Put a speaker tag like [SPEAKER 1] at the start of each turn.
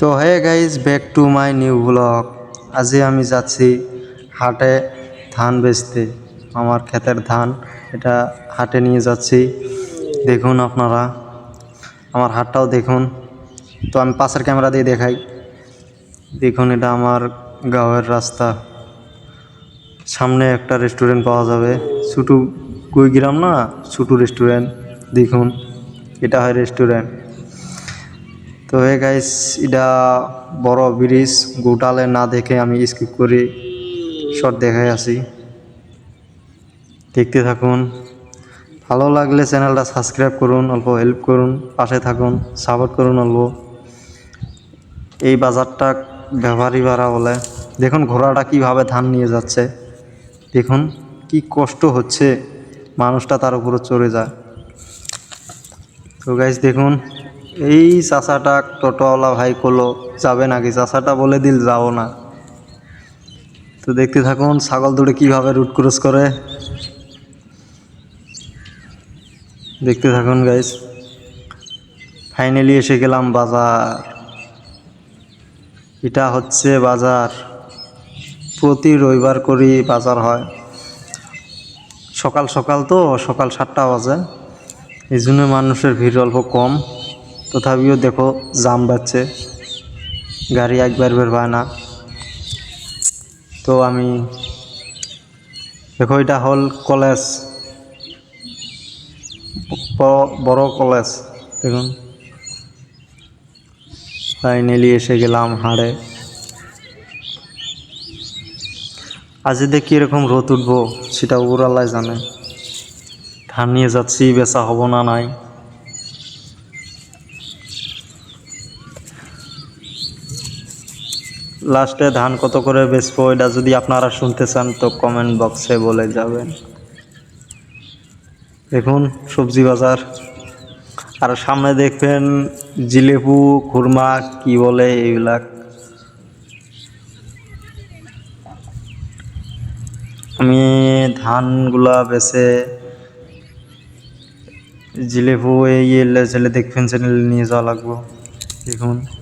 [SPEAKER 1] তো hey guys back to my new blog আজকে আমি যাচ্ছি হাটে ধান বেচতে, আমার ক্ষেতের ধান। এটা হাটে নিয়ে যাচ্ছি। দেখুন আপনারা, আমার হাটটাও দেখুন। তো আমি পাশের ক্যামেরা দিয়ে দেখাই। দেখুন এটা আমার গাঁয়ের রাস্তা। সামনে একটা রেস্টুরেন্ট পাওয়া যাবে। ছোটো কুইগ্রাম না? ছোটো রেস্টুরেন্ট দেখুন, এটা হয় রেস্টুরেন্ট তো হে গাইস এটা বড় ব্রিজ। গোটালে না দেখে আমি স্কিপ করে। শর্ট দেখাই আছি। দেখতে থাকুন। ভালো লাগলে চ্যানেলটা সাবস্ক্রাইব করুন, অল্প হেল্প করুন, পাশে থাকুন সাপোর্ট করুন অল্প। এই বাজারটা ব্যবহারই ভাড়া বলে। দেখুন ঘোড়াটা কীভাবে ধান নিয়ে যাচ্ছে। দেখুন কি কষ্ট হচ্ছে। মানুষটা তার উপরে চড়ে যায়। তো গাইজ দেখুন। এই চাষাটা টোটোওয়ালা ভাই করল যাবে নাকি? চাষাটা বলে দিল যাও না। তো দেখতে থাকুন, ছাগল দুটো কীভাবে রুট ক্রস করে। দেখতে থাকুন গাইস ফাইনালি এসে গেলাম বাজার। এটা হচ্ছে বাজার। প্রতি রবিবার করি বাজার হয়। সকাল সকাল তো, সকাল সাতটা বাজে। এই জন্য মানুষের ভিড় অল্প কম। তথাপিও দেখো জাম বাড়ছে গাড়ি একবার বের হয় না। তো আমি দেখো এটা হল কলেজ। বড় কলেজ, দেখুন। ফাইনালি এসে গেলাম হাড়ে। আজ দেখি এরকম রোদ উঠবো, সেটা উপরাল্লায় জানে। ধান নিয়ে যাচ্ছি, বেচা হব না নাই। লাস্টে ধান কত করে বেচবো, এটা যদি আপনারা শুনতে চান, তো কমেন্ট বক্সে বলে যাবেন। দেখুন, সবজি বাজার। আর সামনে দেখবেন, জিলেপু, খুরমা, কি বলে এইবিলাক। আমি ধানগুলা বেছে জিলেপু এই ছেলে দেখবেন চ্যানেলে নিয়ে যাওয়া লাগবো। দেখুন।